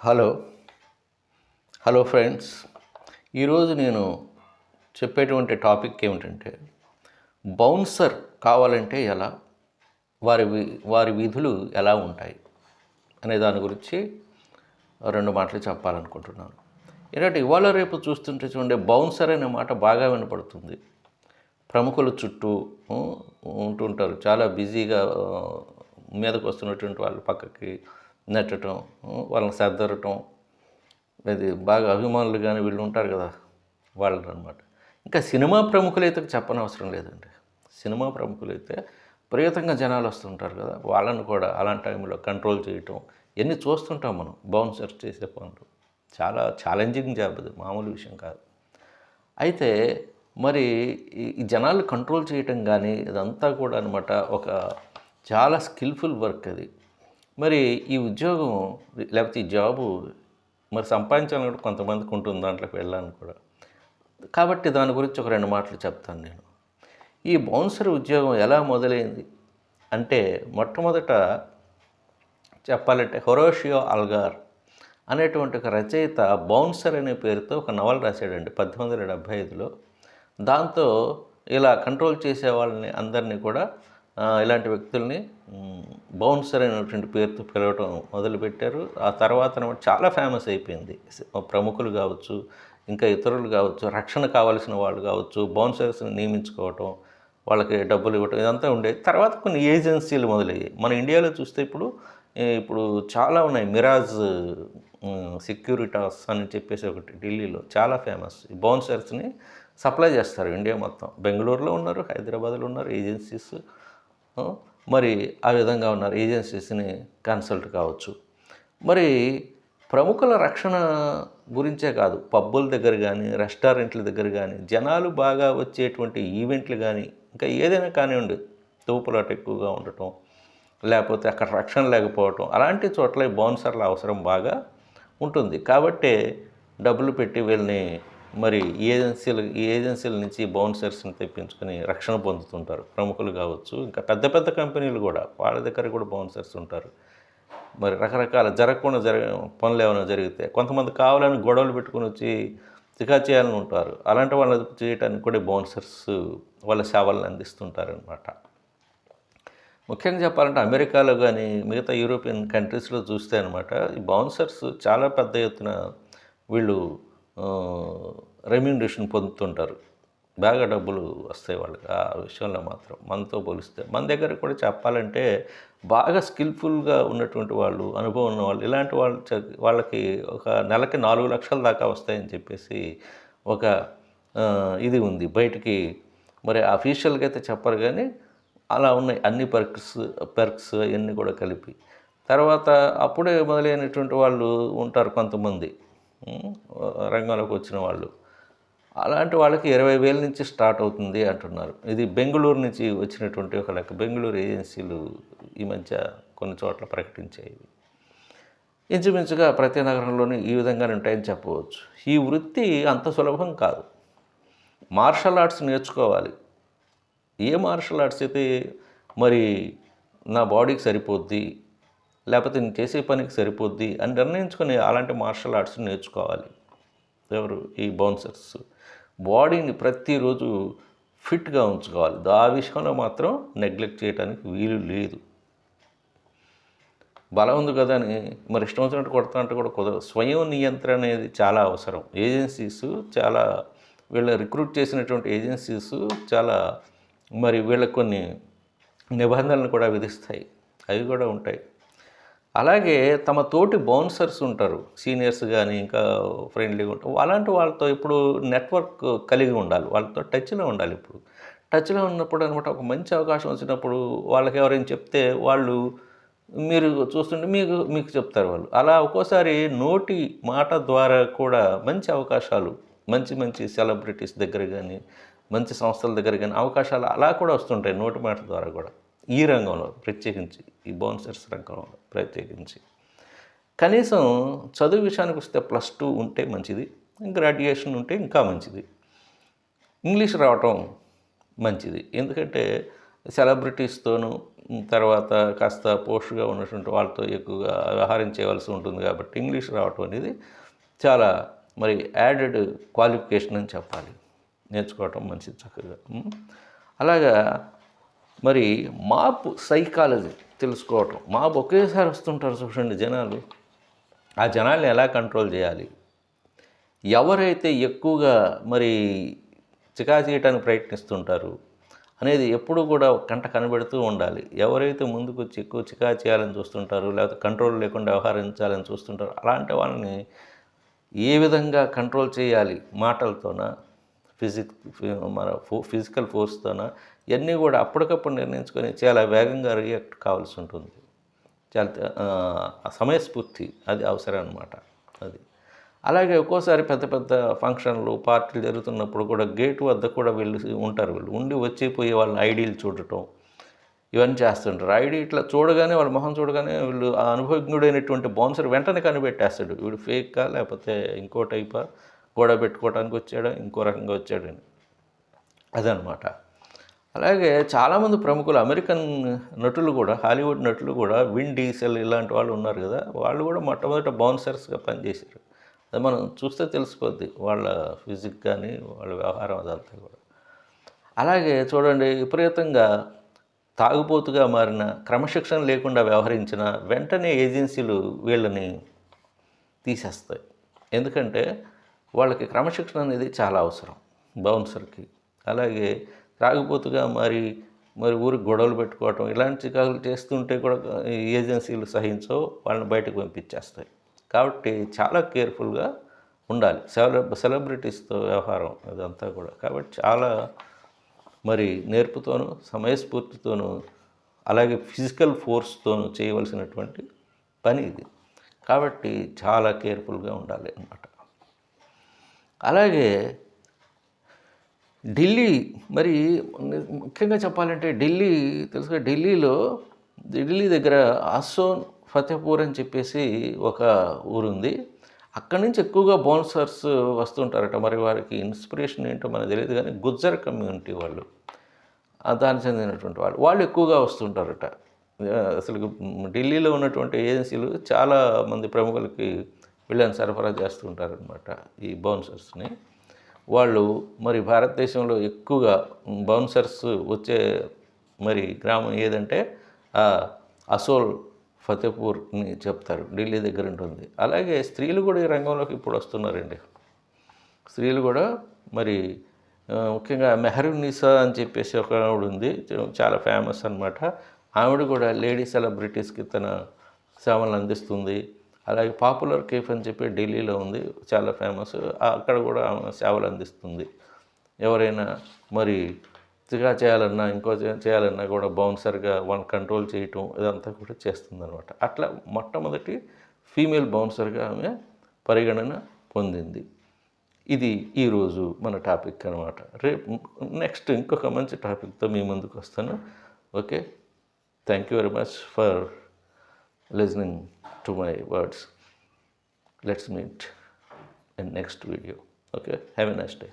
Hello. Hello friends. ఈరోజు నేను చెప్పేటువంటి టాపిక్ ఏమిటంటే బౌన్సర్ కావాలంటే ఎలా వారి వారి విధులు ఎలా ఉంటాయి అనే దాని గురించి రెండు మాటలు చెప్పాలనుకుంటున్నాను. ఏంటంటే ఇవాళ రేపు చూస్తుంటే చూడండి బౌన్సర్ అనే మాట బాగా వినపడుతుంది. ప్రముఖుల చుట్టూ ఉంటుంటారు. చాలా బిజీగా మీదకు వస్తున్నటువంటి వాళ్ళు పక్కకి నెట్టడం వాళ్ళని సర్దరటం అది బాగా అభిమానులు కానీ వీళ్ళు ఉంటారు కదా వాళ్ళు అనమాట ఇంకా సినిమా ప్రముఖులైతే చెప్పనవసరం లేదండి. సినిమా ప్రముఖులైతే విపరీతంగా జనాలు వస్తుంటారు కదా వాళ్ళని కూడా అలాంటి టైంలో కంట్రోల్ చేయటం. ఎన్ని చూస్తుంటాం మనం బౌన్సర్స్ చేసే పనులు. చాలా ఛాలెంజింగ్ జాబ్ అది మామూలు విషయం కాదు. అయితే మరి ఈ జనాలు కంట్రోల్ చేయటం కానీ ఇదంతా కూడా అనమాట ఒక చాలా స్కిల్ఫుల్ వర్క్ అది. మరి ఈ ఉద్యోగం లేకపోతే ఈ జాబు మరి సంపాదించాలని కూడా కొంతమందికి ఉంటుంది దాంట్లోకి వెళ్ళాలని కూడా. కాబట్టి దాని గురించి ఒక రెండు మాటలు చెప్తాను నేను. ఈ బౌన్సర్ ఉద్యోగం ఎలా మొదలైంది? అంటే మొట్టమొదట చెప్పాలంటే హొరోషియో అల్గార్ అనేటువంటి ఒక రచయిత బౌన్సర్ అనే పేరుతో ఒక నవల రాశాడండి పద్దెనిమిది వందల డెబ్భై ఐదులో. దాంతో ఇలా కంట్రోల్ చేసే వాళ్ళని అందరినీ కూడా ఇలాంటి వ్యక్తుల్ని బౌన్సర్ అనేటువంటి పేరుతో పిలవటం మొదలుపెట్టారు. ఆ తర్వాత చాలా ఫేమస్ అయిపోయింది. ప్రముఖులు కావచ్చు ఇంకా ఇతరులు కావచ్చు రక్షణ కావాల్సిన వాళ్ళు కావచ్చు బౌన్సర్స్ని నియమించుకోవటం వాళ్ళకి డబ్బులు ఇవ్వటం ఇదంతా ఉండేది. తర్వాత కొన్ని ఏజెన్సీలు మొదలయ్యాయి. మన ఇండియాలో చూస్తే ఇప్పుడు ఇప్పుడు చాలా ఉన్నాయి. మిరాజ్ సెక్యూరిటాస్ అని చెప్పేసి ఒకటి ఢిల్లీలో చాలా ఫేమస్. బౌన్సర్స్ని సప్లై చేస్తారు ఇండియా మొత్తం. బెంగళూరులో ఉన్నారు హైదరాబాద్లో ఉన్నారు ఏజెన్సీస్ మరి ఆ విధంగా ఉన్నారు ఏజెన్సీస్ని కన్సల్ట్ కావచ్చు. మరి ప్రముఖుల రక్షణ గురించే కాదు పబ్బుల దగ్గర కానీ రెస్టారెంట్ల దగ్గర కానీ జనాలు బాగా వచ్చేటువంటి ఈవెంట్లు కానీ ఇంకా ఏదైనా కానివ్వండి తూపులాట ఎక్కువగా ఉండటం లేకపోతే అక్కడ రక్షణ లేకపోవటం అలాంటి చోట్ల బౌన్సర్ల అవసరం బాగా ఉంటుంది. కాబట్టే డబ్బులు పెట్టి వీళ్ళని మరి ఏజెన్సీలు ఈ ఏజెన్సీల నుంచి బౌన్సర్స్ని తెప్పించుకొని రక్షణ పొందుతుంటారు. ప్రముఖులు కావచ్చు ఇంకా పెద్ద పెద్ద కంపెనీలు కూడా వాళ్ళ దగ్గర కూడా బౌన్సర్స్ ఉంటారు. మరి రకరకాల జరగకుండా జరగ పనులు ఏమైనా జరిగితే కొంతమంది కావాలని గొడవలు పెట్టుకుని వచ్చి చికా చేయాలని ఉంటారు. అలాంటి వాళ్ళని చేయడానికి కూడా బౌన్సర్స్ వాళ్ళ సేవలను అందిస్తుంటారనమాట ముఖ్యంగా చెప్పాలంటే అమెరికాలో కానీ మిగతా యూరోపియన్ కంట్రీస్లో చూస్తే అనమాట ఈ బౌన్సర్స్ చాలా పెద్ద ఎత్తున వీళ్ళు రెమ్యూనరేషన్ పొందుతుంటారు. బాగా డబ్బులు వస్తాయి వాళ్ళకి. ఆ విషయంలో మాత్రం మనతో పోలిస్తే. మన దగ్గర కూడా చెప్పాలంటే బాగా స్కిల్ఫుల్గా ఉన్నటువంటి వాళ్ళు అనుభవం ఉన్న వాళ్ళు ఇలాంటి వాళ్ళు వాళ్ళకి ఒక నెలకి నాలుగు లక్షల దాకా వస్తాయని చెప్పేసి ఒక ఇది ఉంది. బయటికి మరి అఫీషియల్గా అయితే చెప్పరు కానీ అలా ఉన్నాయి. అన్ని పర్క్స్ పెర్క్స్ అవన్నీ కూడా కలిపి. తర్వాత అప్పుడే మొదలైనటువంటి వాళ్ళు ఉంటారు కొంతమంది. రంగంలోకి వచ్చిన వాళ్ళు. అలాంటి వాళ్ళకి ఇరవై వేల నుంచి స్టార్ట్ అవుతుంది అంటున్నారు. ఇది బెంగళూరు నుంచి వచ్చినటువంటి ఒక లెక్క. బెంగళూరు ఏజెన్సీలు ఈ మధ్య కొన్ని చోట్ల ప్రకటించాయి. ఇంచుమించుగా ప్రతి నగరంలోనూ ఈ విధంగానే ఉంటాయని చెప్పవచ్చు. ఈ వృత్తి అంత సులభం కాదు. మార్షల్ ఆర్ట్స్ నేర్చుకోవాలి. ఏ మార్షల్ ఆర్ట్స్ అయితే మరి నా బాడీకి సరిపోద్ది? లేకపోతే నేను చేసే పనికి సరిపోద్ది అని నిర్ణయించుకొని అలాంటి మార్షల్ ఆర్ట్స్ నేర్చుకోవాలి. ఎవరు? ఈ బౌన్సర్స్. బాడీని ప్రతిరోజు ఫిట్గా ఉంచుకోవాలి. ఆ విషయంలో మాత్రం నెగ్లెక్ట్ చేయడానికి వీలు లేదు. బలం ఉంది కదా అని మరి ఇష్టం వచ్చినట్టు కొడతా అంటే కూడా కుదరదు స్వయం నియంత్రణ అనేది చాలా అవసరం. ఏజెన్సీస్ చాలా వీళ్ళ రిక్రూట్ చేసినటువంటి ఏజెన్సీస్ చాలా మరి వీళ్ళకు కొన్ని నిబంధనలు కూడా విధిస్తాయి. అవి కూడా ఉంటాయి. అలాగే తమ తోటి బౌన్సర్స్ ఉంటారు. సీనియర్స్ కానీ ఇంకా ఫ్రెండ్లీగా ఉంటారు అలాంటి వాళ్ళతో ఇప్పుడు నెట్వర్క్ కలిగి ఉండాలి. వాళ్ళతో టచ్లో ఉండాలి ఇప్పుడు. టచ్లో ఉన్నప్పుడు అనమాట ఒక మంచి అవకాశం వచ్చినప్పుడు వాళ్ళకి ఎవరైనా చెప్తే వాళ్ళు మీరు చూస్తుంటే మీకు మీకు చెప్తారు వాళ్ళు. అలా ఒక్కోసారి నోటి మాట ద్వారా కూడా మంచి అవకాశాలు మంచి మంచి సెలబ్రిటీస్ దగ్గర కానీ మంచి సంస్థల దగ్గర కానీ అవకాశాలు అలా కూడా వస్తుంటాయి నోటి మాట ద్వారా కూడా. ఈ రంగంలో ప్రత్యేకించి ఈ బౌన్సర్స్ రంగంలో ప్రత్యేకించి. కనీసం చదువు విషయానికి వస్తే ప్లస్ టూ ఉంటే మంచిది గ్రాడ్యుయేషన్ ఉంటే ఇంకా మంచిది. ఇంగ్లీష్ రావటం మంచిది ఎందుకంటే సెలబ్రిటీస్తోనూ తర్వాత కాస్త పోస్ట్గా ఉన్నటువంటి వాళ్ళతో ఎక్కువగా వ్యవహారం చేయవలసి ఉంటుంది కాబట్టి ఇంగ్లీష్ రావటం అనేది చాలా మరి యాడెడ్ క్వాలిఫికేషన్ అని చెప్పాలి. నేర్చుకోవటం మంచిది చక్కగా. అలాగా మరి మాప్ సైకాలజీ తెలుసుకోవటం. మాప్ ఒకేసారి వస్తుంటారు చూడండి జనాలు. ఆ జనాల్ని ఎలా కంట్రోల్ చేయాలి? ఎవరైతే ఎక్కువగా మరి చికా చేయటానికి ప్రయత్నిస్తుంటారు అనేది ఎప్పుడు కూడా కంట కనబెడుతూ ఉండాలి. ఎవరైతే ముందుకు వచ్చి ఎక్కువ చికా చేయాలని చూస్తుంటారు లేకపోతే కంట్రోల్ లేకుండా వ్యవహరించాలని చూస్తుంటారు అలాంటి వాళ్ళని ఏ విధంగా కంట్రోల్ చేయాలి? మాటలతోన? ఫిజిక్ మన ఫో ఫిజికల్ ఫోర్స్తోన ఇవన్నీ కూడా అప్పటికప్పుడు నిర్ణయించుకొని చాలా వేగంగా రియాక్ట్ కావాల్సి ఉంటుంది. చాలా సమయస్ఫూర్తి అది అవసరం అనమాట అది. అలాగే ఒక్కోసారి పెద్ద పెద్ద ఫంక్షన్లు పార్టీలు జరుగుతున్నప్పుడు కూడా గేట్ వద్ద కూడా వెళ్ళి ఉంటారు వీళ్ళు. ఉండి వచ్చి పోయి వాళ్ళని ఐడీలు చూడటం ఇవన్నీ చేస్తుంటారు. ఐడి ఇట్లా చూడగానే వాళ్ళ మొహం చూడగానే వీళ్ళు ఆ అనుభవజ్ఞుడైనటువంటి బౌన్సర్ వెంటనే కనిపెట్టేస్తాడు. వీడు ఫేకా లేకపోతే ఇంకో టైపా? గోడ పెట్టుకోవడానికి వచ్చాడా? ఇంకో రకంగా వచ్చాడని. అదనమాట అలాగే చాలామంది ప్రముఖులు అమెరికన్ నటులు కూడా హాలీవుడ్ నటులు కూడా విన్ డీసెల్ ఇలాంటి వాళ్ళు ఉన్నారు కదా వాళ్ళు కూడా మొట్టమొదట బౌన్సర్స్గా పనిచేశారు. అది మనం చూస్తే తెలిసిపోద్ది వాళ్ళ ఫిజిక్ కానీ వాళ్ళ వ్యవహారం అదంతా కూడా. అలాగే చూడండి విపరీతంగా తాగుబోతుగా మారిన క్రమశిక్షణ లేకుండా వ్యవహరించిన వెంటనే ఏజెన్సీలు వీళ్ళని తీసేస్తాయి. ఎందుకంటే వాళ్ళకి క్రమశిక్షణ అనేది చాలా అవసరం బౌన్సర్కి. అలాగే రాకపోతుగా మరి మరి ఊరికి గొడవలు పెట్టుకోవటం ఇలాంటి చికాకులు చేస్తుంటే కూడా ఈ ఏజెన్సీలు సహించో వాళ్ళని బయటకు పంపించేస్తాయి. కాబట్టి చాలా కేర్ఫుల్గా ఉండాలి. సెలబ్ సెలబ్రిటీస్తో వ్యవహారం అదంతా కూడా. కాబట్టి చాలా మరి నేర్పుతోనూ సమయస్ఫూర్తితోనూ అలాగే ఫిజికల్ ఫోర్స్తోనూ చేయవలసినటువంటి పని ఇది. కాబట్టి చాలా కేర్ఫుల్గా ఉండాలి అన్నమాట. అలాగే ఢిల్లీ మరి ముఖ్యంగా చెప్పాలంటే ఢిల్లీ తెలుసుగా ఢిల్లీలో ఢిల్లీ దగ్గర ఆసోన్ ఫతేపూర్ అని చెప్పేసి ఒక ఊరుంది. అక్కడి నుంచి ఎక్కువగా బౌన్సర్స్ వస్తుంటారట మరి వారికి ఇన్స్పిరేషన్ ఏంటో మనకు తెలియదు కానీ గుజ్జర్ కమ్యూనిటీ వాళ్ళు దానికి చెందినటువంటి వాళ్ళు వాళ్ళు ఎక్కువగా వస్తుంటారట. అసలు ఢిల్లీలో ఉన్నటువంటి ఏజెన్సీలు చాలా మంది ప్రముఖులకి వీళ్ళని సరఫరా చేస్తుంటారనమాట ఈ బౌన్సర్స్ని. వాళ్ళు మరి భారతదేశంలో ఎక్కువగా బౌన్సర్స్ వచ్చే మరి గ్రామం ఏదంటే ఆ అసోల్ ఫతేపూర్ని చెప్తారు. ఢిల్లీ దగ్గర ఉంటుంది. అలాగే స్త్రీలు కూడా ఈ రంగంలోకి ఇప్పుడు వస్తున్నారండి. స్త్రీలు కూడా మరి ముఖ్యంగా ముఖ్యంగా మెహరునిసా అని చెప్పేసి ఒక ఆవిడ ఉంది. చాలా ఫేమస్ అనమాట ఆవిడ కూడా లేడీ సెలబ్రిటీస్కి తన సేవలను అందిస్తుంది. అలాగే పాపులర్ కేఫ్ అని చెప్పి ఢిల్లీలో ఉంది చాలా ఫేమస్. అక్కడ కూడా ఆమె సేవలు అందిస్తుంది. ఎవరైనా మరి ఇదిగా చేయాలన్నా ఇంకో చేయాలన్నా కూడా బౌన్సర్గా వన్ కంట్రోల్ చేయటం ఇదంతా కూడా చేస్తుంది అనమాట అట్లా మొట్టమొదటి ఫీమేల్ బౌన్సర్గా ఆమె పరిగణన పొందింది. ఇది ఈరోజు మన టాపిక్ అనమాట రేపు నెక్స్ట్ ఇంకొక మంచి టాపిక్తో మీ ముందుకు వస్తాను. Okay? Thank you very much for listening. to my words. Let's meet in next video. Okay, have a nice day.